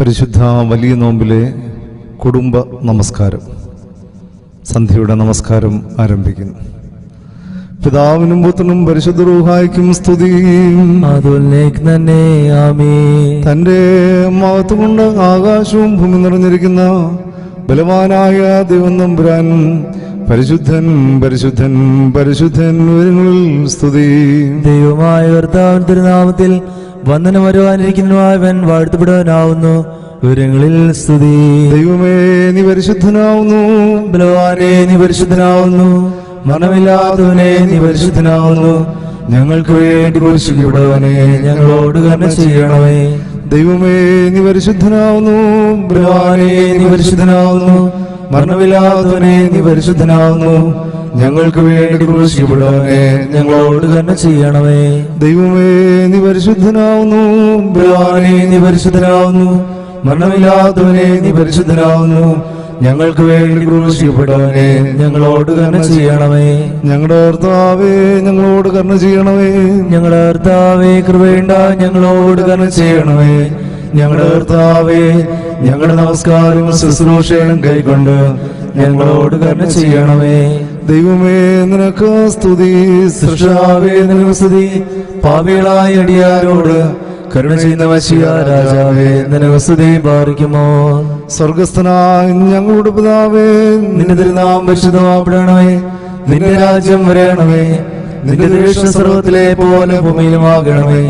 പരിശുദ്ധ വലിയ നോമ്പിലെ കുടുംബ നമസ്കാരം. സന്ധ്യയുടെ നമസ്കാരം ആരംഭിക്കുന്നു. പിതാവിനും പുത്രനും പരിശുദ്ധ റൂഹായ്ക്കും സ്തുതി. തന്റെ മഹത്വം കൊണ്ട് ആകാശവും ഭൂമി നിറഞ്ഞിരിക്കുന്ന ബലവാനായ ദൈവം നമ്പുരാൻ പരിശുദ്ധൻ പരിശുദ്ധൻ പരിശുദ്ധൻ സ്തുതി. ദൈവമായ കർത്താവിൻ തിരുനാമത്തിൽ വന്ദനം വരുവാനിരിക്കുന്നവൻ വാഴ്ത്തപ്പെടുവാനാവുന്നു. വിവരങ്ങളിൽ സ്തുതി. ദൈവമേ നീ പരിശുദ്ധനാവുന്നു. ബലവാനെ നീ പരിശുദ്ധനാവുന്നു. മണമില്ലാത്തവനെ നീ പരിശുദ്ധനാവുന്നു. ഞങ്ങൾക്ക് വേണ്ടി കുരിശിക്കപ്പെടുവനെ ഞങ്ങളോട് കരുണ ചെയ്യണമേ. ദൈവമേ നീ പരിശുദ്ധനാവുന്നു. ബലവാനെ നീ പരിശുദ്ധനാവുന്നു. മരണമില്ലാത്തവനെ നീ പരിശുദ്ധനാവുന്നു. ഞങ്ങൾക്ക് വേണ്ടി കുരിശിക്കപ്പെടുവനെ ഞങ്ങളോട് തന്നെ ചെയ്യണമേ. ദൈവമേ നീ പരിശുദ്ധനാവുന്നു. ബലവാനെ നീ പരിശുദ്ധനാവുന്നു. മരണമില്ലാത്തവനെ നീ പരിശുദ്ധനാവുന്നു. ഞങ്ങൾക്ക് വേണ്ടി ക്രൂശിക്കപ്പെട്ടവനെ ഞങ്ങളോട് കരുണ ചെയ്യണമേ. ഞങ്ങളുടെ ഭർത്താവേ ഞങ്ങളോട് കരുണ ചെയ്യണമേ. ഞങ്ങളുടെ ഭർത്താവേ കൃപയുണ്ട ഞങ്ങളോട് കരുണ ചെയ്യണമേ. ഞങ്ങളുടെ ഭർത്താവേ ഞങ്ങളുടെ നമസ്കാരവും ശുശ്രൂഷയും കൈക്കൊണ്ട് ഞങ്ങളോട് കരുണ ചെയ്യണമേ. ദൈവമേ നിനക്ക് സ്തുതി. സൃഷ്ടാവേ നിനക്ക് സ്തുതി. പാപികളായ അടിയാരോട് കരുണ ചെയ്യുന്ന വശിയ രാജാവേ നിനക്ക് സ്തുതി പാറിക്കുമോ സ്വർഗസ്ഥനായ ഞങ്ങളുടെ പിതാവേ. നിന്റെ തിരുനാം പരിശുദ്ധമാപ്പെടണമേ. നിന്റെ രാജ്യം വരണമേ. നിന്റെ ദൃഷ്ട സർവത്തിലെ പോലെ ഭൂമിയിലുമാകണമേ.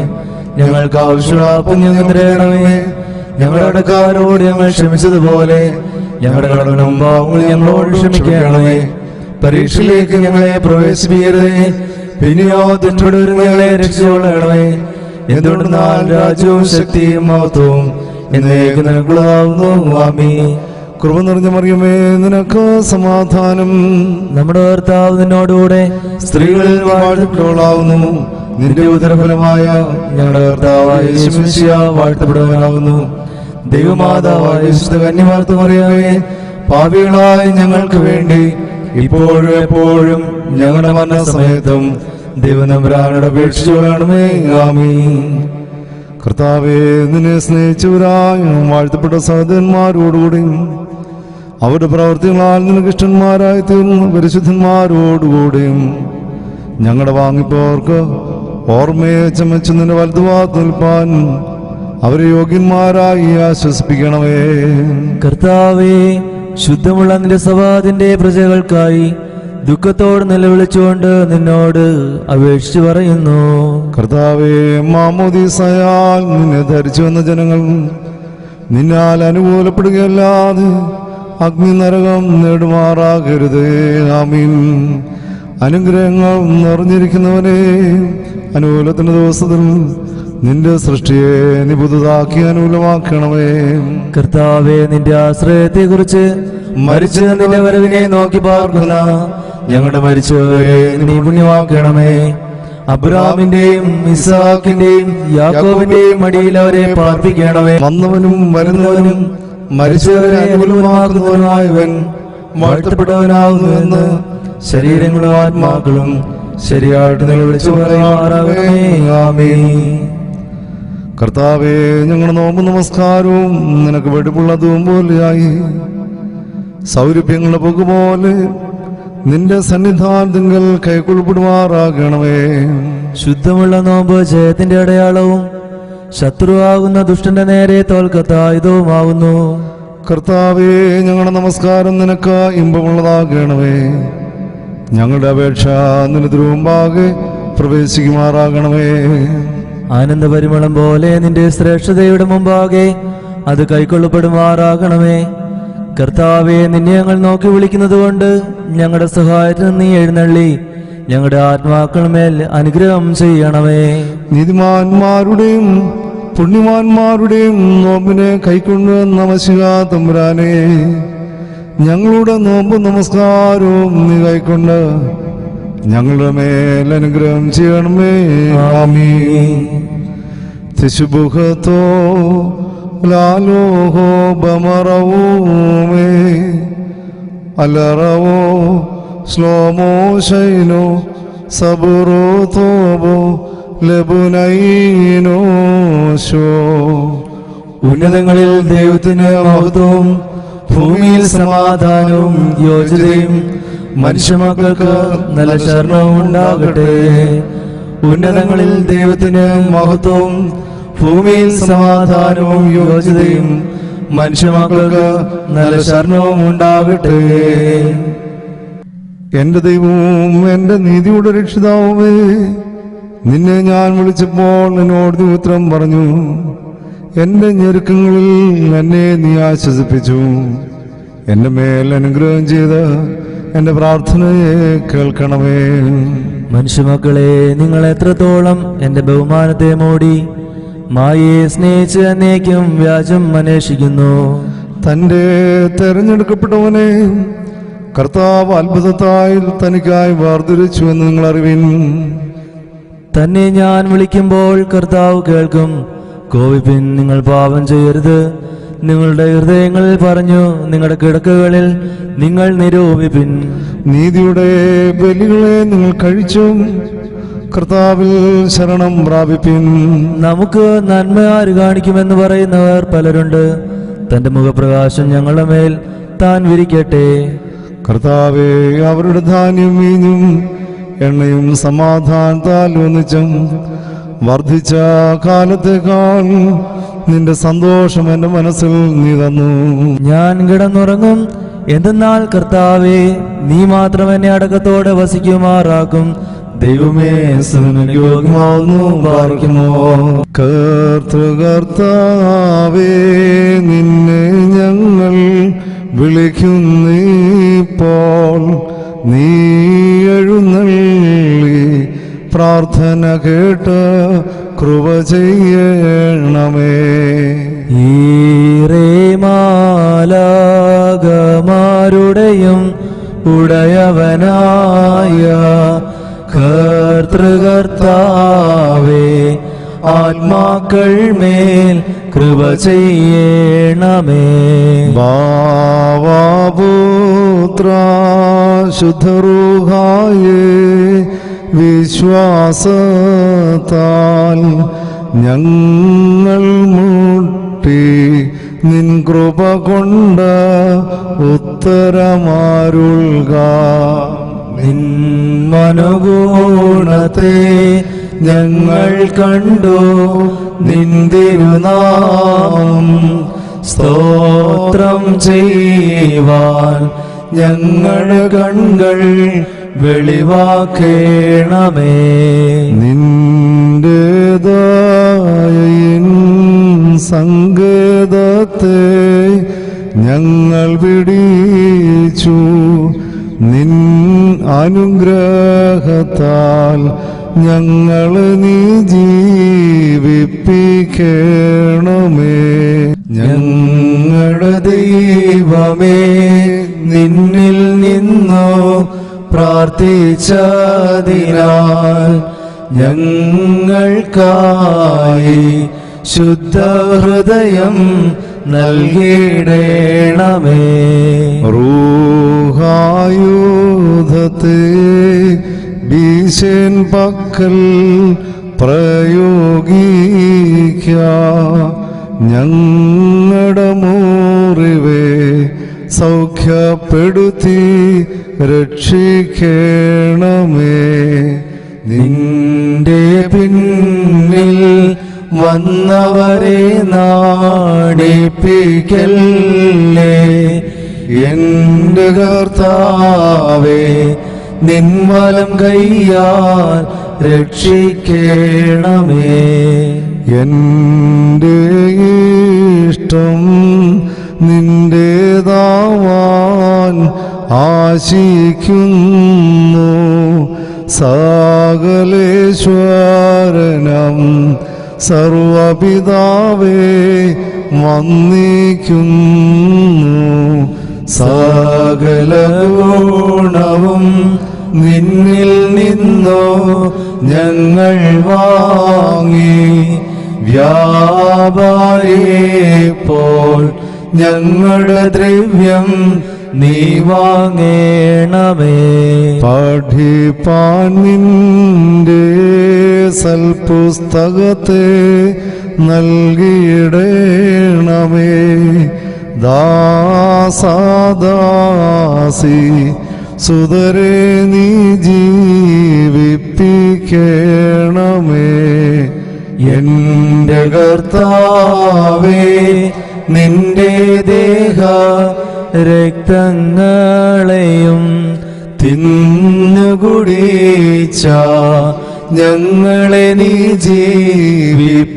ഞങ്ങൾക്ക് ആവശ്യമുള്ള പുണ്യം തരണമേ. ഞങ്ങളുടെ കാരോട് ഞങ്ങൾ ക്ഷമിച്ചതുപോലെ ഞങ്ങളുടെ കടവിന് പാവങ്ങളും ഞങ്ങളോട് ക്ഷമിക്കണമേ. പരീക്ഷയിലേക്ക് ഞങ്ങളെ പ്രവേശിപ്പിക്കരുതേ. പിന്നെയോ തെറ്റോട് ഞങ്ങളെ രക്ഷിച്ചുകൊള്ളണമേ. എന്തുകൊണ്ടെന്നാൽ രാജ്യവും ശക്തിയും മഹത്വവും എന്നേക്ക് നിനക്കുള്ളതാവുന്നു. ആമീ കൃപ നിറഞ്ഞ മറിയമേ നിനക്ക് സമാധാനം. നമ്മുടെ കർത്താവ് നിന്നോടുകൂടെ സ്ത്രീകളിൽ വാഴ്ത്തപ്പെട്ടവളാവുന്നു. നിന്റെ ഉദരഫലമായ ഞങ്ങളുടെ ഭർത്താവായ വാഴ്ത്തപ്പെടുവാനാവുന്നു. ദൈവമാതാവായ വിശുദ്ധ കന്യമാർത്തമറിയാമേ പാപികളായ ഞങ്ങൾക്ക് വേണ്ടി ഇപ്പോഴും എപ്പോഴും ഞങ്ങളുടെ മരണസമയത്തും ദൈവനമ്പരാനോട് അപേക്ഷിച്ചുകൊള്ളണമേ ആമീൻ. കർത്താവേ നിന്നെ സ്നേഹിച്ചവരായും വാഴ്ത്തപ്പെട്ട സഹോദരന്മാരോടുകൂടിയും അവരുടെ പ്രവർത്തികളാൽ നിനക്ക് ഇഷ്ടന്മാരായി തീർന്ന പരിശുദ്ധന്മാരോടുകൂടിയും ഞങ്ങളുടെ വാങ്ങിപ്പോർക്ക് ഓർമ്മയെ ചമച്ച് നിന്റെ വലതുഭാഗത്ത് നിൽപ്പാൻ അവരെ യോഗ്യന്മാരായി ആശ്വസിപ്പിക്കണമേ. കർത്താവേ ശുദ്ധമുള്ള നിന്റെ സഭാതിന്റെ പ്രജകൾക്കായി ദുഃഖത്തോട് നിലവിളിച്ചുകൊണ്ട് നിന്നോട് അപേക്ഷിച്ചു പറയുന്നു. കർത്താവേ മാമോദീസയാൽ നിന്നെ ധരിച്ചു വന്ന ജനങ്ങൾ നിന്നാൽ അനുകൂലപ്പെടുകയല്ലാതെ അഗ്നി നരകം നേടുമാറാകരുത്. ആമീൻ. അനുഗ്രഹങ്ങൾ നിറഞ്ഞിരിക്കുന്നവനെ അനുകൂലത്തിന്റെ ദിവസത്തിൽ നിന്റെ സൃഷ്ടിയെ നീ പുതുതാക്കി അനുകൂലമാക്കണമേ. കർത്താവെ നിന്റെ ആശ്രയത്തെ കുറിച്ച് മരിച്ച നിന്റെ വരവിനെ നോക്കി പാർക്കുന്ന ഞങ്ങളുടെ മരിച്ചവരെ നീ പുണ്യമാക്കണമേ. അബ്രാമിന്റെയും ഇസാക്കിന്റെയും യാക്കോബിന്റെയും മടിയിൽ അവരെ പാർപ്പിക്കണമേ. വന്നവനും വരുന്നവനും മരിച്ചവരെ അനുകൂലമാക്കുന്നവനായവൻ വാഴ്ത്തപ്പെട്ടവനാകുന്നുവെന്ന് ശരീരങ്ങളും ആത്മാക്കളും ശരിയായിട്ട് നിങ്ങൾ വിളിച്ചു പറയുമാറാകണമേ. ആമീൻ. കർത്താവേ ഞങ്ങളുടെ നോമ്പ് നമസ്കാരവും നിനക്ക് വെടിപ്പുള്ളതും പോലെയായി. സൗരഭ്യങ്ങളുടെ പൊക്കുപോലെ നിന്റെ സന്നിധാനത്തിങ്കൽ കൈക്കൊള്ളപ്പെടുമാറാകണമേ ശുദ്ധമുള്ള നോമ്പ് ജയത്തിന്റെ അടയാളവും ശത്രുവാകുന്ന ദുഷ്ടന്റെ നേരെ തോൽക്കത്തായുധവുമാവുന്നു കർത്താവേ ഞങ്ങളുടെ നമസ്കാരം നിനക്ക് ഇമ്പമുള്ളതാകണമേ. ഞങ്ങളുടെ അപേക്ഷ മുമ്പാകെ പ്രവേശിക്കുമാറാകണമേ. ആനന്ദപരിമളം പോലെ നിന്റെ ശ്രേഷ്ഠതയുടെ മുമ്പാകെ അത് കൈക്കൊള്ളപ്പെടുമാറാകണമേ. കർത്താവെ നിന്നെ ഞങ്ങൾ നോക്കി വിളിക്കുന്നത് കൊണ്ട് ഞങ്ങളുടെ സഹായത്തിന് നീ എഴുന്നള്ളി. ഞങ്ങളുടെ ആത്മാക്കളുമേൽ അനുഗ്രഹം ചെയ്യണമേ. നീതിമാന്മാരുടെയും പുണ്യവാന്മാരുടെയും നോമ്പിനെ കൈക്കൊണ്ട് നമശിക തമ്പുരാനെ ഞങ്ങളുടെ നോമ്പ് നമസ്കാരവും നീ കൈക്കൊണ്ട് ഞങ്ങളുടെ മേൽ അനുഗ്രഹം ചെയ്യണമേ. ആമീ തിശുബുഹത്തോ ലാലോഹോ ബമറവൂമേ അലറവോ സ്ലോമോ ശൈനോ സബുറോ തോബോ ലബുനൈനോ ശോ. ഉന്നതങ്ങളിൽ ദൈവത്തിന് മഹത്വവും ഭൂമിയിൽ സമാധാനവും യോജിതയും മനുഷ്യമക്കൾക്ക് നല്ല ശരണം ഉണ്ടാകട്ടെ. ഉന്നതങ്ങളിൽ ദൈവത്തിന് മഹത്വവും ഭൂമിയിൽ സമാധാനവും യോജിതയും മനുഷ്യമക്കൾക്ക് നല്ല ശരണവും ഉണ്ടാകട്ടെ. എന്റെ ദൈവവും എന്റെ നീതിയുടെ രക്ഷിതാവുമേ നിന്നെ ഞാൻ വിളിച്ചപ്പോൾ നിന്നോട് ഉത്തരം പറഞ്ഞു. എന്റെ ഞെരുക്കങ്ങളിൽ എന്നെ നീ ആശ്വസിപ്പിച്ചു. എന്റെ മേൽ അനുഗ്രഹം ചെയ്ത് എന്റെ പ്രാർത്ഥനയെ കേൾക്കണമേ. മനുഷ്യമക്കളെ നിങ്ങൾ എത്രത്തോളം എന്റെ ബഹുമാനത്തെ മൂടി മായയെ സ്നേഹിച്ച് എന്നേക്കും വ്യാജം അന്വേഷിക്കുന്നു. തന്റെ തെരഞ്ഞെടുക്കപ്പെട്ടവനെ കർത്താവ് അത്ഭുതത്തായി തനിക്കായി വേർതിരിച്ചു എന്ന് നിങ്ങൾ അറിവിൻ. തന്നെ ഞാൻ വിളിക്കുമ്പോൾ കർത്താവ് കേൾക്കും. കോവിപ്പിൻ നിങ്ങൾ പാപം ചെയ്യരുത്. നിങ്ങളുടെ ഹൃദയങ്ങളിൽ പറഞ്ഞു നിങ്ങളുടെ കിടക്കുകളിൽ നിങ്ങൾ നിരൂപിപ്പിൻ. നീതിയുടെ ബലികളെ നിങ്ങൾ കഴിച്ചും കർത്താവിൽ ശരണം പ്രാപിപ്പിൻ. നമുക്ക് നന്മ ആര് കാണിക്കുമെന്ന് പറയുന്നവർ പലരുണ്ട്. തന്റെ മുഖപ്രകാശം ഞങ്ങളുടെ മേൽ താൻ വിരിക്കട്ടെ. കർത്താവെ അവരുടെ ധാന്യം വീഞ്ഞും എണ്ണയും സമാധാനത്താൽ ഒന്നിച്ചും വർദ്ധിച്ച കാലത്തേക്കാൾ നിന്റെ സന്തോഷം എന്റെ മനസ്സിൽ നീ തന്നു. ഞാൻ കിടന്നുറങ്ങും. എന്തെന്നാൽ കർത്താവേ നീ മാത്രം എന്നെ അടക്കത്തോടെ വസിക്കുമാറാക്കും. ദൈവമേ സുനിക്ക് പാലിക്കുമോ കർത്തകർത്താവേ നിന്നെ ഞങ്ങൾ വിളിക്കുന്നീപ്പോൾ നീ എഴുന്നള്ളി പ്രാർത്ഥന കേട്ട് കൃപ ചെയ്യണമേ. ഈറേമാലാകമാരുടെയും ഉടയവനായ കർത്തൃകർത്താവേ ആത്മാക്കൾ മേൽ കൃപ ചെയ്യണമേ. ബാവാപുത്ര ശുദ്ധറുഹായേ വിശ്വാസത്താൽ ഞങ്ങൾ മുട്ടി നിൻ കൃപ കൊണ്ട് ഉത്തരമാരുൾക. നിൻ മനുഗുണത്തെ ഞങ്ങൾ കണ്ടു. നിന്തിരുനാം സ്തോത്രം ചെയ്യുവാൻ ഞങ്ങൾ കൺകൾ വെളിവാക്കേണമേ. നിന്റേതായ സങ്കേതത്തെ ഞങ്ങൾ പിടിച്ചു നിൻ അനുഗ്രഹത്താൽ ഞങ്ങൾ നീ ജീവിപ്പിക്കണമേ. ഞങ്ങളുടെ ദൈവമേ നിന്നിൽ നിന്നോ പ്രാർത്ഥിച്ചതിനാൽ ഞങ്ങൾക്കായി ശുദ്ധഹൃദയം നൽകിയിടേണമേ റൂഹായുധത്തെ ഭീഷൻ പക്കൽ പ്രയോഗിക്ക. ഞങ്ങളുടെ മൂറിവേ സൗഖ്യപ്പെടുത്തി രക്ഷിക്കണമേ നിന്റെ പിന്നിൽ വന്നവരെ നാടിപ്പിക്കല്ലേ എന്റെ കർത്താവേ നിൻവലം കയ്യാൽ രക്ഷിക്കണമേ. എന്റെ ഇഷ്ടം നിന്റേതാവാൻ ആശിക്കുന്നു സകലേശ്വരനം സർവപിതാവേ വന്നിക്കുന്നു സകല ഗുണവും നിന്നിൽ നിന്നോ ഞങ്ങൾ വാങ്ങി. വ്യാപാരിയെ പോൽ ഞങ്ങളുടെ ദ്രവ്യം നീ വാങ്ങേണമേ. പഠിപ്പാൻ നിന്റെ സൽപുസ്തകത്തെ നൽകിയിടേണമേ. ദാസാദാസി സുതരെ നീ ജീവിപ്പിക്കണമേ. എന്റെ കർത്താവേ നിന്റെ ദേഹ രക്തങ്ങളെയും തിന്നുകുടിച്ച ഞങ്ങളെ നീ ജീവിപ്പിക്കണമേ.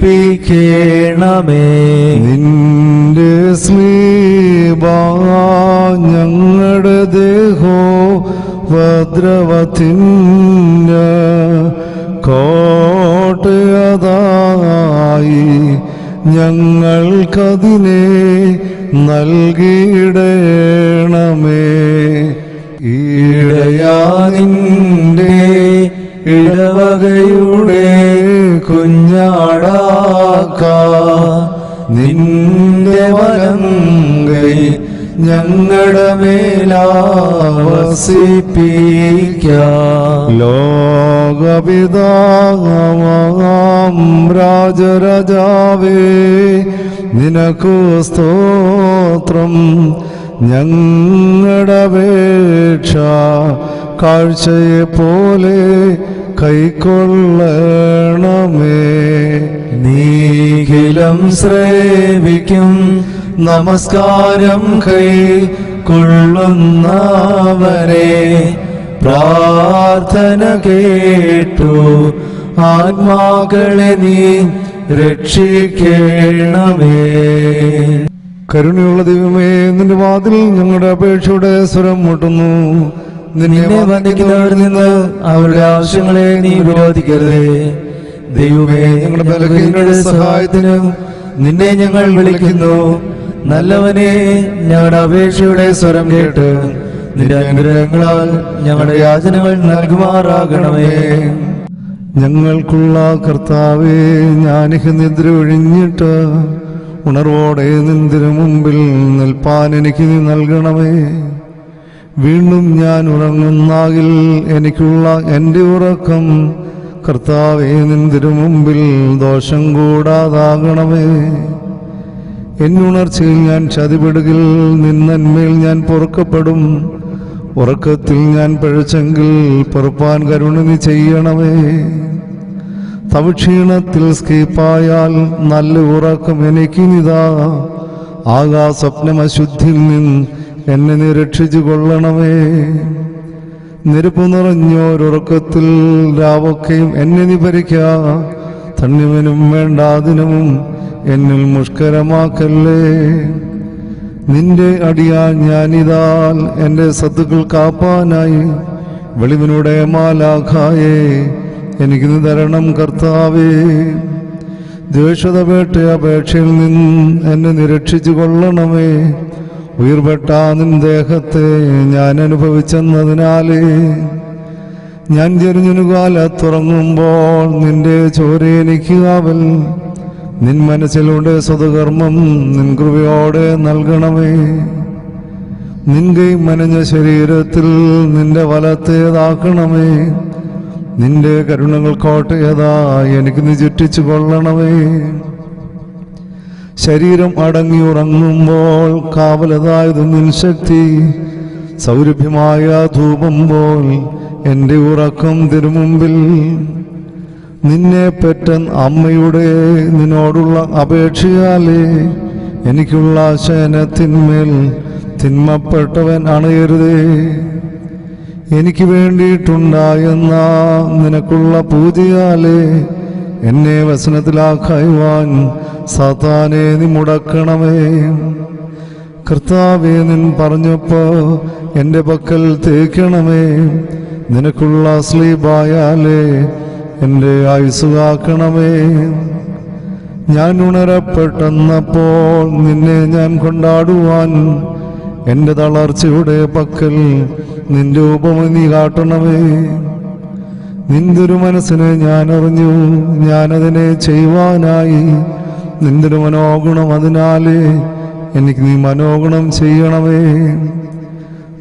നിന്റെ സ്മീബ ഞങ്ങളുടെ ദേഹോ ഭദ്രവത്തിന്ന കോട്ടയതായി ഞങ്ങൾക്കതിനെ നൽകിയിടേണമേ ഈടയാനിന്റെ ഇടവകയുടെ കുഞ്ഞാടാക്ക. നിന്റെ വലങ്കൈ ഞങ്ങളുടെ മേലാവസിപ്പിക്ക. ലോകപിതാവാം രാജരാജാവേ നിനക്കു സ്തോത്രം. ഞങ്ങളുടെ വേക്ഷ കാഴ്ചയെ പോലെ കൈക്കൊള്ളണമേ നീകിലം ശ്രേവിക്കും നമസ്കാരം കൈ കൊള്ളുന്നവരെ. പ്രാർത്ഥന കേട്ടു. ആത്മാക്കളെ നീ രക്ഷിക്കേണമേ. കരുണയുള്ള ദൈവമേ നിന്റെ വാതിൽ ഞങ്ങളുടെ അപേക്ഷയുടെ സ്വരം മുട്ടുന്നു. നിന്നെ വന്ദിക്കുന്നവരിൽ നിന്ന് അവരുടെ ആവശ്യങ്ങളെ നീ വിരോധിക്കരുതേ. ദൈവമേ ഞങ്ങളുടെ ബലഹീനയുടെ സഹായത്തിന് നിന്നെ ഞങ്ങൾ വിളിക്കുന്നു. നല്ലവനെ ഞങ്ങളുടെ അപേക്ഷയുടെ സ്വരം കേട്ട് നിന്റെ ഞങ്ങളുടെ യാചനകൾ നൽകുമാറാകണമേ. ഞങ്ങൾക്കുള്ള കർത്താവേ ഞാനിഹ നിദ്ര ഒഴിഞ്ഞിട്ട് ഉണർവോടെ നിന്തിനു മുമ്പിൽ നിൽപ്പാൻ എനിക്ക് നീ നൽകണമേ. വീണ്ടും ഞാൻ ഉറങ്ങുന്നാകിൽ എനിക്കുള്ള എന്റെ ഉറക്കം കർത്താവേ നിന്തിനു മുമ്പിൽ ദോഷം കൂടാതാകണമേ. എന്നുണർച്ചയിൽ ഞാൻ ചതിപെടുകിൽ നിന്നന്മേൽ ഞാൻ പൊറുക്കപ്പെടും. ഉറക്കത്തിൽ ഞാൻ പഴച്ചെങ്കിൽ പൊറുപ്പാൻ കരുണനി ചെയ്യണമേ. തവക്ഷീണത്തിൽ സ്കീപ്പായാൽ നല്ല ഉറക്കം എനിക്കിനിതാ. ആകാ സ്വപ്നമശുദ്ധിയിൽ നിന്ന് എന്നെ നീ രക്ഷിച്ചു കൊള്ളണമേ. നിരപ്പ് നിറഞ്ഞോരുറക്കത്തിൽ രാവൊക്കെയും എന്നെ നീ ഭരിക്ക. തണ്ണിവനും വേണ്ടാതിനവും എന്നിൽ മുഷ്കരമാക്കല്ലേ? നിന്റെ അടിയാൽ ഞാനിതാൽ എന്റെ സത്തുക്കൾ കാപ്പാനായി. വെളിവിനൂടെ മാലാഖായേ എനിക്ക് തരണം കർത്താവേ. ദ്വേഷത വേട്ട അപേക്ഷയിൽ നിന്ന് എന്നെ നിരക്ഷിച്ചു കൊള്ളണമേ. ഉയർപ്പെട്ട നിൻ ദേഹത്തെ ഞാൻ അനുഭവിച്ചെന്നതിനാലേ. ഞാൻ ചെറിഞ്ഞു കാല തുറങ്ങുമ്പോൾ നിന്റെ ചോര എനിക്ക് നിൻ മനസ്സിലൂടെ സ്വതകർമ്മം നിൻ കൃപയോടെ നൽകണമേ. കൈ മനഞ്ഞ ശരീരത്തിൽ നിന്റെ വലത്തേതാക്കണമേ നിന്റെ കരുണകൾ കോട്ടയതാ എനിക്ക് നീ ചുറ്റിച്ചു കൊള്ളണമേ. ശരീരം അടങ്ങി ഉറങ്ങുമ്പോൾ കാവലതായത് നിൻ ശക്തി. സൗരഭ്യമായ ധൂപം പോൽ എന്റെ ഉറക്കം തിരുമുമ്പിൽ നിന്നെ പെറ്റൻ അമ്മയുടെ നിന്നോടുള്ള അപേക്ഷയാലേ എനിക്കുള്ള ശയനത്തിന്മേൽ തിന്മപ്പെട്ടവൻ അണയരുതേ. എനിക്ക് വേണ്ടിയിട്ടുണ്ടായെന്ന നിനക്കുള്ള പൂജയാലേ എന്നെ വസനത്തിലാക്കായുവാൻ സാത്താനെ നീ മുടക്കണമേ. കർത്താവേ നിൻ പറഞ്ഞപ്പോ എന്റെ പക്കൽ തേക്കണമേ. നിനക്കുള്ള സ്ലീബായാലേ എന്റെ ആയുസ് കാക്കണമേ ഞാൻ ഉണരപ്പെട്ടെന്നപ്പോൾ നിന്നെ ഞാൻ കൊണ്ടാടുവാൻ എന്റെ തളർച്ചയുടെ പക്കൽ നിന്റെ ഉപമ നീ കാട്ടണമേ. നിന്തൊരു മനസ്സിനെ ഞാൻ അറിഞ്ഞു. ഞാനതിനെ ചെയ്യുവാനായി നിന്തൊരു മനോഗുണം അതിനാലേ എനിക്ക് നീ മനോഗുണം ചെയ്യണമേ.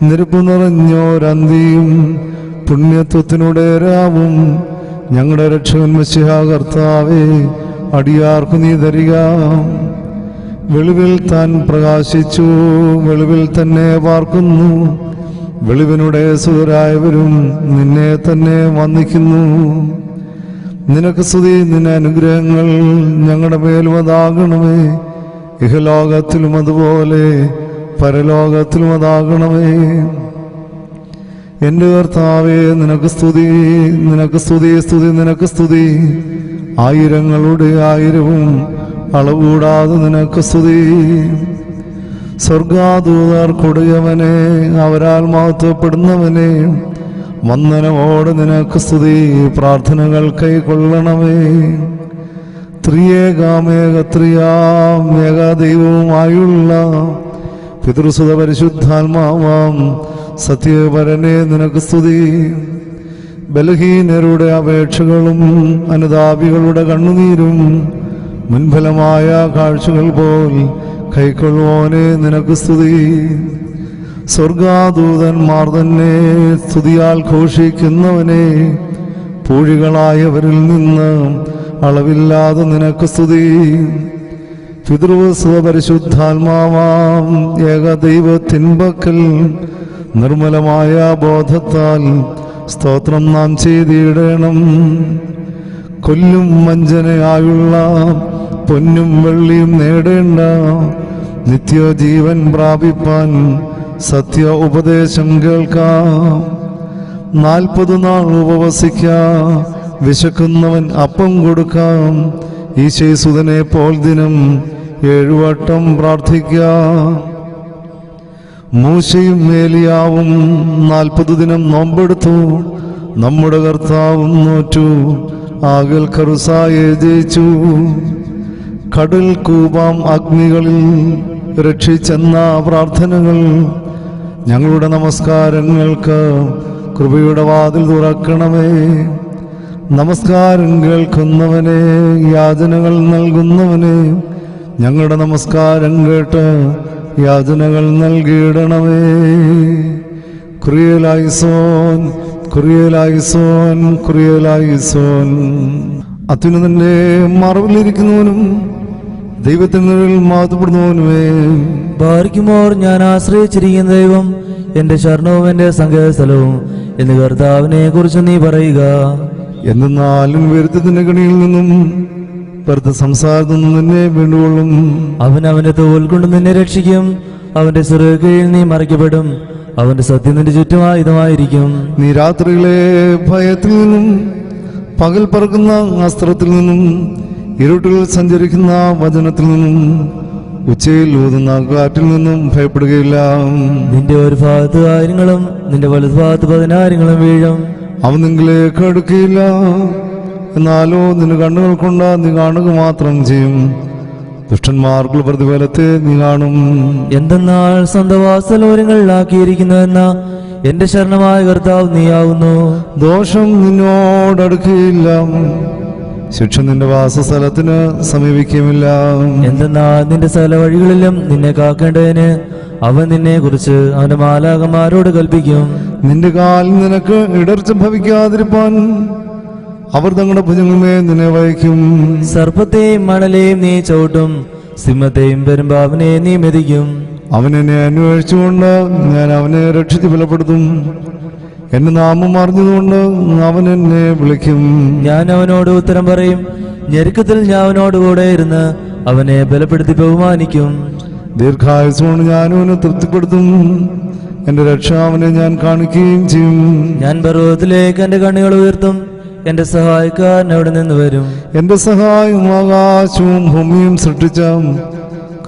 നിരപ്പ് നിറഞ്ഞോരന്തിയും പുണ്യത്വത്തിനുടെ രാവും ഞങ്ങളുടെ രക്ഷകൻ മത്സ്യ കർത്താവേ അടിയാർക്കു നീ തരിക വെളിവിൽ താൻ പ്രകാശിച്ചു വെളിവിൽ തന്നെ പാർക്കുന്നു. വെളിവിനുടെ സുതരായവരും നിന്നെ തന്നെ വന്ദിക്കുന്നു. നിനക്ക് സ്തുതി നിന്റെ അനുഗ്രഹങ്ങൾ ഞങ്ങളുടെ മേലും അതാകണമേ. ഇഹലോകത്തിലും അതുപോലെ പരലോകത്തിലും അതാകണമേ. എന്റെ കർത്താവേ നിനക്ക് സ്തുതി നിനക്ക് സ്തുതി സ്തുതി നിനക്ക് സ്തുതി. ആയിരങ്ങളുടെ ആയിരവും അളവുകൂടാതെ നിനക്ക് സ്തുതി. സ്വർഗാദൂതർ കൊടുയവനെ അവരാൽ മഹത്വപ്പെടുന്നവനെ വന്ദനമോട് നിനക്ക് സ്തുതി. പ്രാർത്ഥനകൾ കൈക്കൊള്ളണമേ. ത്രിയേകാമേകത്രിയാമേകദൈവവുമായുള്ള പിതൃസുത പരിശുദ്ധാത്മാവാം സത്യപരനെ നിനക്ക് സ്തുതി. ബലഹീനരുടെ അപേക്ഷകളും അനുതാപികളുടെ കണ്ണുനീരും മുൻഫലമായ കാഴ്ചകൾ പോൽ കൈക്കൊള്ളുവോനെ നിനക്ക് സ്തുതി. സ്വർഗാദൂതന്മാർ തന്നെ സ്തുതിയാൽ ഘോഷിക്കുന്നവനെ പൂഴികളായവരിൽ നിന്ന് അളവില്ലാതെ നിനക്ക് സ്തുതി. പിതൃവസ്വ പരിശുദ്ധാത്മാവാം ഏകദൈവത്തിൻപക്കൽ നിർമ്മലമായ ബോധത്താൽ സ്തോത്രം നാം ചെയ്തിടണം. കൊല്ലും വഞ്ചനയായുള്ള പൊന്നും വെള്ളിയും നേടേണ്ട നിത്യജീവൻ പ്രാപിപ്പാൻ സത്യ ഉപദേശം കേൾക്കാം. നാൽപ്പത് നാൾ ഉപവസിക്കാം വിശക്കുന്നവൻ അപ്പം കൊടുക്കാം. ഈശേസുതനെ പോൽ ദിനം ഏഴുവട്ടം പ്രാർത്ഥിക്കാം. മൂശയും മേലിയാവും. നാൽപ്പത് ദിനം നോമ്പെടുത്തു. നമ്മുടെ കർത്താവും നോറ്റു. ആകൽ കറുസായെ ജയിച്ചു. കടൽ കൂപാം അഗ്നികളിൽ രക്ഷിച്ചെന്ന പ്രാർത്ഥനകൾ. ഞങ്ങളുടെ നമസ്കാരങ്ങൾക്ക് കൃപയുടെ വാതിൽ തുറക്കണമേ. നമസ്കാരം കേൾക്കുന്നവനെ യാചനകൾ നൽകുന്നവനെ ഞങ്ങളുടെ നമസ്കാരം കേട്ട് യാചനകൾ നൽകിയിടണമേ. ക്രിയലായിസോൻ ക്രിയലായിസോൻ ക്രിയലായിസോൻ. അത്യുന്നതന്റെ മറവിലിരിക്കുന്നവനും ദൈവത്തിന്റെ മാതപ്പെടുന്നവനുമേ. ഭാരിക്കുമോർ ഞാൻ ആശ്രയിച്ചിരിക്കുന്ന ദൈവം എന്റെ ശരണവും എന്റെ സങ്കേതസ്ഥലവും എന്ന് കർത്താവിനെ കുറിച്ച് നീ പറയുക. എന്നാലും വരുത്തത്തിന്റെ കണിയിൽ നിന്നും വെറുതെ സംസാരത്തിൽ നിന്ന് നിന്നെ വീണ്ടുകൊള്ളും. അവൻ അവന്റെ തോൽ കൊണ്ട് നിന്നെ രക്ഷിക്കും. അവന്റെ സിറുകയിൽ നീ മറിക്കപ്പെടും. അവന്റെ സത്യം നിന്റെ ചുറ്റും ആയുധമായിരിക്കും. നീ രാത്രികളെ ഭയത്തിൽ നിന്നും പകൽ പറക്കുന്ന അസ്ത്രത്തിൽ നിന്നും ഇരുട്ടിൽ സഞ്ചരിക്കുന്ന വചനത്തിൽ നിന്നും ഉച്ചയിൽ ഊതുന്ന കാറ്റിൽ നിന്നും ഭയപ്പെടുകയില്ല. നിന്റെ ഒരു ഭാഗത്ത് ആയിരങ്ങളും നിന്റെ വലതു ഭാഗത്ത് പതിനായിരങ്ങളും വീഴും. അവൻ നിങ്ങളെ അടുക്കുകയില്ല എന്നാലോ നിന്റെ കണ്ണുകൾ കൊണ്ട് നീ കാണുക മാത്രം ചെയ്യും. ദുഷ്ടന്മാർക്കുള്ള പ്രതിഫലത്തെ നീ കാണും. എന്തെന്നാൽ സ്വന്തം എന്ന എന്റെ ശരണമായ കർത്താവ് നീയാവുന്നു. ദോഷം നിന്നോടടുക്കുകയില്ല ശിക്ഷ നിന്റെ വാസസ്ഥലത്തിന് സമീപിക്കുമില്ല എന്തെന്നാൽ നിന്റെ സ്ഥല വഴികളിലും നിന്നെ കാക്കേണ്ടതിന് അവൻ നിന്നെ കുറിച്ച് അവന്റെ മാലാകന്മാരോട് കൽപ്പിക്കും. നിന്റെ കാലിൽ നിനക്ക് ഇടർച്ച ഭവിക്കാതിരിപ്പാൻ അവർ തങ്ങളുടെ ഭുജങ്ങളുമേ നിന്നെ വഹിക്കും സർപ്പത്തെയും മണലെയും നീ ചവിട്ടും സിംഹത്തെയും പെരുമ്പാവിനെ നീ മെതിക്കും. അവൻ എന്നെ അന്വേഷിച്ചുകൊണ്ട് ഞാൻ അവനെ രക്ഷിച്ച് ബലപ്പെടുത്തും. എന്റെ നാമം അറിഞ്ഞതുകൊണ്ട് അവൻ എന്നെ വിളിക്കും. ഞാൻ അവനോട് ഉത്തരം പറയും ഞെരുക്കത്തിൽ ഞാൻ അവനോട് കൂടെ ഇരുന്ന് അവനെ ബലപ്പെടുത്തി ബഹുമാനിക്കും. ദീർഘായുസോണ് ഞാനും അവനെ തൃപ്തിപ്പെടുത്തും. എന്റെ രക്ഷ അവനെ ഞാൻ കാണിക്കുകയും ചെയ്യും. ഞാൻ പർവതത്തിലേക്ക് എന്റെ കണ്ണുകൾ ഉയർത്തും. എന്റെ സഹായിക്കാൻ അവിടെ നിന്ന് വരും. എന്റെ സഹായം ആകാശവും ഭൂമിയും സൃഷ്ടിച്ച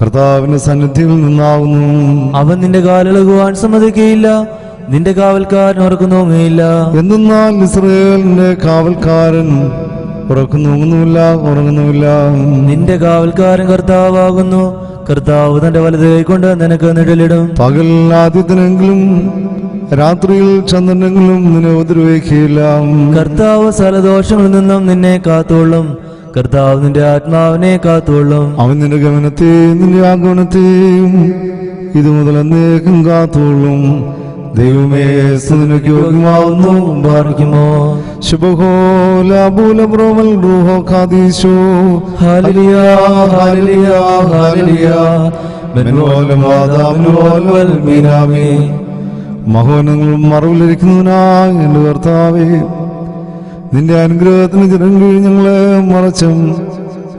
കർത്താവിന്റെ സന്നിധിയിൽ നിന്നാകുന്നു അവൻ നിന്റെ കാലിളകുവാൻ സമ്മതിക്കുകയില്ല. നിന്റെ കാവൽക്കാരൻ ഉറക്കുന്നോങ്ങയില്ല എന്തെന്നാൽ ഇസ്രയേലിന്റെ കാവൽക്കാരൻ ഉറക്കുന്നുമില്ല ഉറങ്ങുന്നുമില്ല. നിന്റെ കാവൽക്കാരൻ കർത്താവാകുന്നു. കർത്താവ് തന്റെ വലത് കൊണ്ട് നിനക്ക് നിഴലിടും. പകൽ ആദ്യത്തിനെങ്കിലും രാത്രിയിൽ ചന്ദ്രനെങ്കിലും നിന്നെ ഉപദ്രവിക്കില്ല കർത്താവ് സ്ഥലദോഷങ്ങളിൽ നിന്നും നിന്നെ കാത്തോളും കർത്താവ് നിന്റെ ആത്മാവിനെ കാത്തോളും അവൻ നിന്റെ ഗമനത്തെയും നിന്റെ ആഗമനത്തെയും ഇത് മുതൽ എന്നേക്കും കാത്തോളും ദൈവമേ യോഗ്യമാവുന്നു. റൂഹോ ഖാദീശോ. മഹോനങ്ങളും മറവിലിരിക്കുന്നതിനായി എന്റെ കർത്താവേ നിന്റെ അനുഗ്രഹത്തിന് ജനം കീഴ് ഞങ്ങളെ മറച്ചും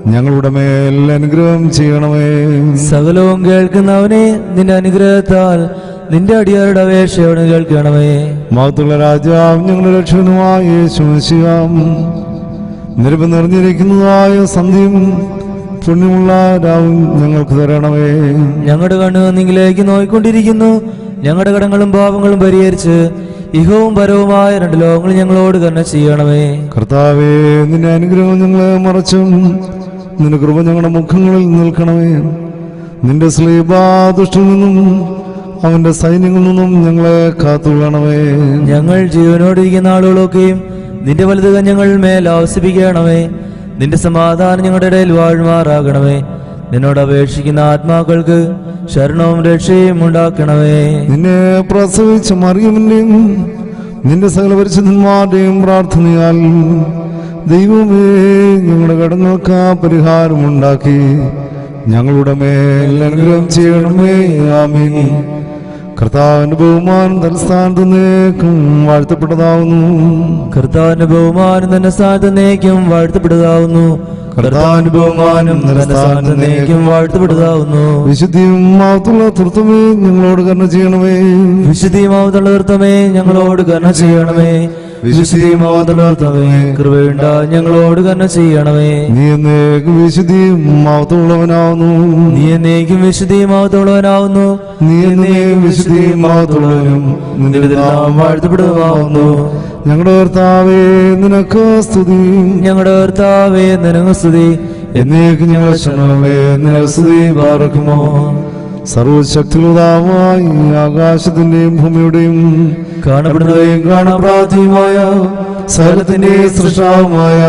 ഞങ്ങളുടെ മേൽ അനുഗ്രഹം ചെയ്യണമേ. സകലവും കേൾക്കുന്നവനെ നിന്റെ അനുഗ്രഹത്താൽ നിന്റെ അടിയാരുടെ അപേക്ഷയോട് കേൾക്കണമേ. മഹത്തുള്ള രാജാവ് ഞങ്ങളുടെ രക്ഷകനുമായ യേശുശിയാം നിരപ്പ് നിറഞ്ഞിരിക്കുന്നതായ സന്ധ്യയും പുണ്യമുള്ള രാവും ഞങ്ങൾക്ക് തരണമേ. ഞങ്ങളുടെ കണ്ണു നിങ്ങളിലേക്ക് നോയിക്കൊണ്ടിരിക്കുന്നു. ഞങ്ങളുടെ കടങ്ങളും പാപങ്ങളും പരിഹരിച്ച് ഇഹവും പരവുമായ രണ്ട് ലോകങ്ങൾ ഞങ്ങളോട് തന്നെ ചെയ്യണമേ. കർത്താവേ നിന്റെ അനുഗ്രഹം ഞങ്ങളെ മറച്ചും. നിന്റെ കൃപ ഞങ്ങളുടെ മുഖങ്ങളിൽ നിൽക്കണമേ. നിന്റെ സ്ലീബാദുഷ്ടിൽ നിന്നും അവന്റെ സൈന്യങ്ങളിൽ നിന്നും ഞങ്ങളെ കാത്തുകൊള്ളണമേ. ഞങ്ങൾ ജീവനോടിരിക്കുന്ന ആളുകളൊക്കെയും നിന്റെ വലുത് ഞങ്ങൾ മേൽ ആവസിപ്പിക്കണമേ. നിന്റെ സമാധാനം ഞങ്ങളുടെ ഇടയിൽ വാഴുമാറാകണമേ. നിന്നോട് അപേക്ഷിക്കുന്ന ആത്മാക്കൾക്ക് ശരണവും രക്ഷയും ഉണ്ടാക്കണമേ. നിന്നെ പ്രസവിച്ച മറിയമിന്റെയും നിന്റെ സകല പരിശുദ്ധന്മാരുടെയും പ്രാർത്ഥനയാൽ ദൈവമേ ഞങ്ങളുടെ കടങ്ങൾക്ക് പരിഹാരമുണ്ടാക്കി ഞങ്ങളുടെ മേൽ അനുഗ്രഹം ചെയ്യണമേ. ആമീൻ. കർത്താവിന്റെ ബഹുമാനം തലസ്ഥാനത്ത് നീക്കും വാഴ്ത്തപ്പെട്ടതാവുന്നു. കർത്താവിന്റെ ബഹുമാനം തന്നെ സ്ഥാനത്ത് നേക്കും വാഴ്ത്തപ്പെടുതാവുന്നു വാഴ്ത്തപ്പെടുതാവുന്നു. വിശുദ്ധിയും തൃത്വമേ ഞങ്ങളോട് കർണ ചെയ്യണമേ. നൃത്തമേ ഞങ്ങളോട് കർണ ചെയ്യണമേ. കൃപയുണ്ട ഞങ്ങളോട് തന്നെ ചെയ്യണമേ. നീ എന്നേക്കും വിശുദ്ധിയും മാവത്തുള്ളവനാവുന്നു നീ എന്നേക്കും വിശുദ്ധിമാവത്തുള്ളവനാവുന്നു നീ എന്നേക്കും വിശുദ്ധിയും മാവത്തുള്ളവനും നിന്റെ വാഴ്ത്തപ്പെടുവാവുന്നു ഞങ്ങളുടെ കർത്താവേ നിനക്ക് സ്തുതി. ഞങ്ങളുടെ കർത്താവേ നിനക്ക് സ്തുതി. എന്നേക്ക് ഞങ്ങൾ ക്ഷണമേ നിനക്ക് സ്തുതി പാർക്കുമോ സർവശക്തിയുതാവായി ആകാശത്തിന്റെയും ഭൂമിയുടെയും കാണപ്പെടുന്നവയും കാണാപ്രാപ്തിയുമായ സകലത്തിന്റെ സൃഷ്ടാവുമായ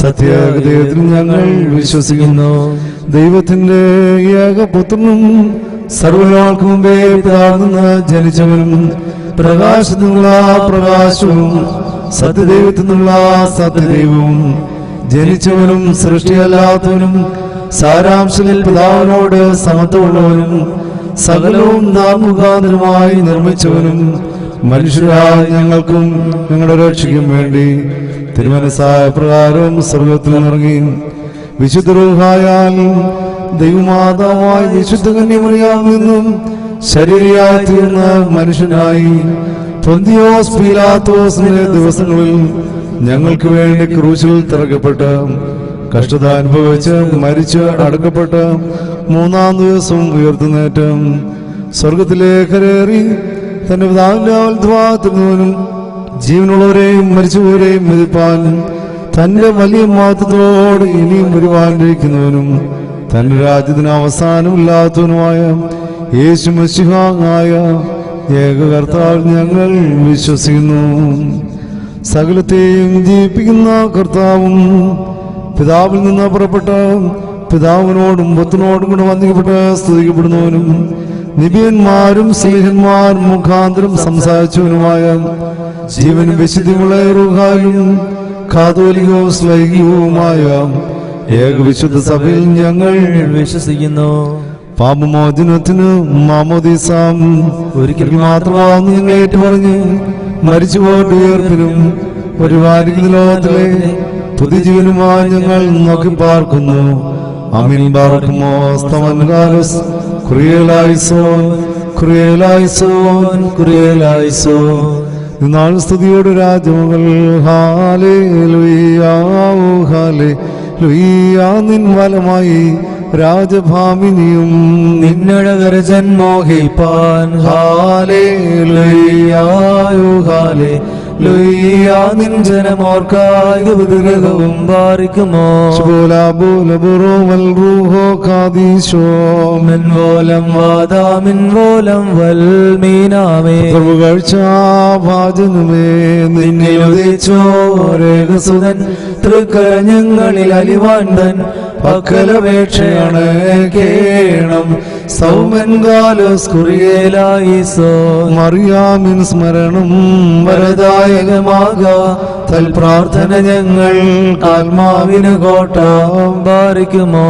സത്യദൈവത്തിൽ ഞങ്ങൾ വിശ്വസിക്കുന്നു. ദൈവത്തിന്റെ ഏകപുത്രനും സർവനാൾക്ക് മുമ്പേ താഴ്ന്ന ജനിച്ചവനും പ്രകാശത്തിൽ നിന്നുള്ള പ്രകാശവും സത്യദൈവത്തിൽ നിന്നുള്ള സത്യദൈവവും. ജനിച്ചവനും സൃഷ്ടിയല്ലാത്തവനും സാരാംശത്തിൽ പിതാവിനോട് സമത്വമുള്ളവനും സകലവും നാം മുഖാന്തരമായി നിർമ്മിച്ചവനും മനുഷ്യരായ ഞങ്ങൾക്കും ഞങ്ങളുടെ രക്ഷയ്ക്കും വേണ്ടി. തിരുമനസായ പ്രകാരം സ്വർഗത്തിൽ നിറങ്ങി വിശുദ്ധ റൂഹായാൽ ദൈവമാതാവായി വിശുദ്ധ കന്യമറിയാമെന്നും ശരീരയായി തീർന്ന മനുഷ്യനായി പൊന്തിയോസ് പീലാത്തോസിന്റെ ദിവസങ്ങളിൽ ഞങ്ങൾക്ക് വേണ്ടി ക്രൂശിൽ തിറക്കപ്പെട്ട് കഷ്ടത അനുഭവിച്ച് മരിച്ച് അടക്കപ്പെട്ട് മൂന്നാം ദിവസം ഉയർത്തുന്നേറ്റം സ്വർഗത്തിലേക്കരേറി തന്റെ പിതാവിന്റെ വലതുഭാഗത്തിരുന്നവനും ജീവനുള്ളവരെയും മരിച്ചുപോരെയും മതിപ്പാൻ തന്റെ വലിയ മാത്രത്തോട് ഇനിയും വരുവാനിരിക്കുന്നവനും തന്റെ രാജ്യത്തിന് അവസാനമില്ലാത്തവനുമായ യേശു മസിഹായ ഏകകർത്താവ് ഞങ്ങൾ വിശ്വസിക്കുന്നു. സകലത്തെയും ജീവിപ്പിക്കുന്ന കർത്താവും പിതാവിൽ നിന്ന് പുറപ്പെട്ട പിതാവിനോടും പുത്രനോടും കൂടെ വന്ദിക്കപ്പെട്ട് സ്തുതിക്കപ്പെടുന്നവനും നിബിയന്മാരും സ്നേഹന്മാർ മുഖാന്തരം സംസാരിച്ചവനുമായ ജീവൻ വിശുദ്ധിമുള്ള റുഹാലും കാതോലികവും ഏക വിശുദ്ധ സഭയിൽ ഞങ്ങൾ വിശ്വസിക്കുന്നു. പാപമോചനത്തിന് മാമോദീസാം ഒരിക്കൽ മാത്രമാണെന്ന് ഞങ്ങൾ ഏറ്റുപറഞ്ഞ് മരിച്ചുപോയിട്ട് ഉയർപ്പിനും ഒരു വാരിക്കുന്ന ലോകത്തിലെ പുതുജീവനുമായി ഞങ്ങൾ നോക്കി പാർക്കുന്നു അമിൻ ബാർക്കുമോ കുറിയലായിസോൻ നാൾ സ്തുതിയോട് രാജമകൾ ഹാലേ ലുയ്യാവോ ഹാലേ ലുയ്യാ നിൻ വലമായി രാജഭാമിനിയും നിന്നഴകര ജന്മോഹിപ്പാൻ ഹാലേ ലുയ്യായോ ഹാലേ ലുയ്യാ നിൻ ജനമോർക്കായ വൽമീനാമേ ഭാജനമേ നിന്നെ തൃക്കരഞ്ഞങ്ങളിൽ അലിവാണ്ടൻ പക്കലപേക്ഷയാണ് കേണം. സൗമൻകാലോസ് കുറിയേലായിസോ മറിയാമിൻ സ്മരണം വരദായകമാക. തൽ പ്രാർത്ഥന ഞങ്ങൾ ആത്മാവിന് കോട്ട ബാരിക്കുമോ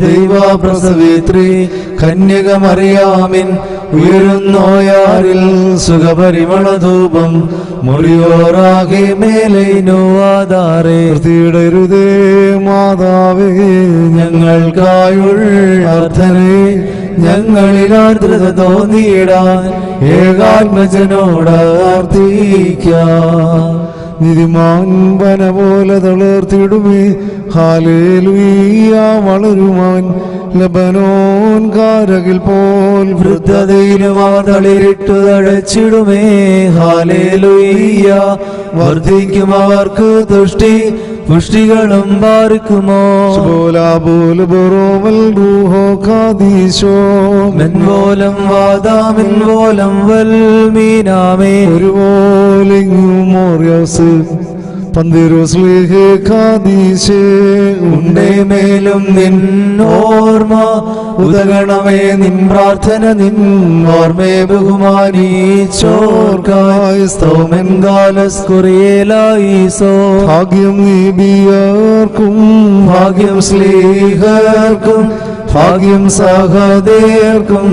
ദൈവ പ്രസവേത്രി കന്യകമറിയാമിൻ ഉയരുന്നോയാരിൽ സുഖപരിമള ധൂപം മുറിയോറാകെ മേലൈനോ ആധാരേ തീടരുതേ മാതാവേ. ഞങ്ങൾക്കായുൾ അർത്ഥനെ ഞങ്ങളിൽ ആർദ്രത തോന്നിയിടാൻ ഏകാത്മജനോട് അർത്ഥിക്കാം പോലെ വന പോലെ തളർത്തിടുമേ. ഹാലേലുയ്യ വളരുമാൻ ലബനോൻ കാരകിൽ പോൽ വൃദ്ധതയിലുമാതളിരിട്ടു തഴച്ചിടുമേ ഹാലേലുയ്യ വർദ്ധിക്കും അവർക്ക് തുഷ്ടി പുഷ്ടികളും പാർക്കുമോ മെൻപോലം വാദാമെൻപോലം വൽമീനാമേ ഒരുപോലെങ്ങുമോറിയോസ് പന്തിരുസ്ലിഹേ കാദീശേ ഉണ്ടേ മേലും നിൻ ഓർമ്മ ഉതകണമേ നിൻ പ്രാർത്ഥന നിൻ ഓർമ്മേ ബഹുമാനീച്ചോർക്കായി സ്തോമൻ കാലസ് കുറിയേലായിസോ ഭാഗ്യം നീബിയർക്കും ഭാഗ്യം സ്ലീഹർക്കും ഭാഗ്യം സഹദേർക്കും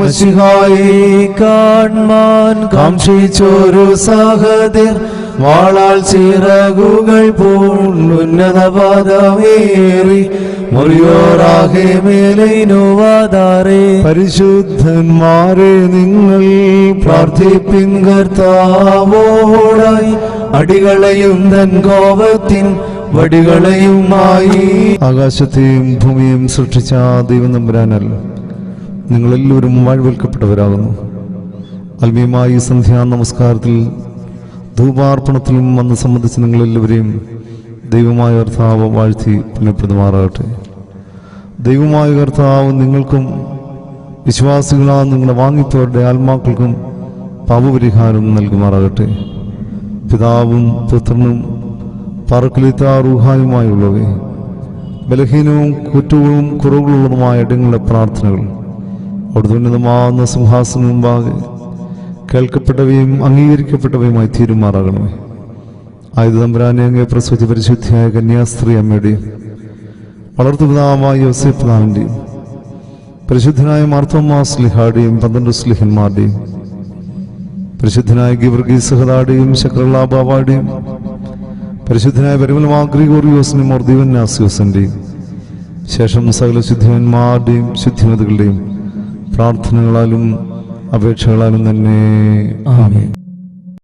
മസിഹായി. കാൺമാൻ കാക്ഷിച്ചൊരു സഹദിർ വാളാൽ ചിറകുകൾ പൂണ്ടുന്നത പദമേറി മുറിയോറാകെ പരിശുദ്ധന്മാരെ നിങ്ങൾ പ്രാർത്ഥിപ്പിൻ കർത്താവോടായി. അടികളെയും തൻ കോപത്തിൻ വടികളെയുമായി. ആകാശത്തെയും ഭൂമിയും സൃഷ്ടിച്ച ദൈവം നമ്പുരാനാൽ നിങ്ങളെല്ലാവരും വാഴ്വൽക്കപ്പെട്ടവരാകുന്നു. ആത്മീയമായി സന്ധ്യാ നമസ്കാരത്തിൽ ധൂപാർപ്പണത്തിലും വന്ന് സംബന്ധിച്ച് നിങ്ങളെല്ലാവരെയും ദൈവമായ കർത്താവ് വാഴ്ത്തി പുനഃപ്പെടുമാറാകട്ടെ. ദൈവമായ കർത്താവ് നിങ്ങൾക്കും വിശ്വാസികളാ നിങ്ങളെ വാങ്ങിപ്പോരുടെ ആത്മാക്കൾക്കും പാപപരിഹാരം നൽകുമാറാകട്ടെ. പിതാവും പുത്രനും പറക്കലിത്താറൂഹായുമായുള്ളവേ ബലഹീനവും കുറ്റവും കുറവുകളുള്ളതുമായ ഇടങ്ങളുടെ പ്രാർത്ഥനകൾ അവിടുത്തെ ഉന്നതമാകുന്ന സിംഹാസനം മുമ്പാകെ കേൾക്കപ്പെട്ടവയും അംഗീകരിക്കപ്പെട്ടവയുമായി തീരുമാറാകണമേ. ആയുധ തമ്പുരാനെ അങ്ങേ പ്രസവിച്ച പരിശുദ്ധിയായ കന്യാസ്ത്രീ അമ്മയുടെയും വളർത്തുപിതാവായ യോസഫ് പിതാവിന്റെയും പരിശുദ്ധനായ മാർത്തോമാ സ്ലിഹാടെയും പന്ത്രണ്ട് സ്ലിഹന്മാരുടെയും പരിശുദ്ധനായ ഗിവർഗീസ് സഹദാടെയും ശക്രള്ള ബാബാടെയും പരിശുദ്ധനായ പരിമലമാഗ്രിഗോറിയോസിനും ഗ്രിഗോറിയോസിനും ഓർദീവന്യാസിയോസിന്റെയും ശേഷം സകല ശുദ്ധിവന്മാരുടെയും ശുദ്ധിമതികളുടെയും പ്രാർത്ഥനകളാലും അപേക്ഷകളാലും തന്നെ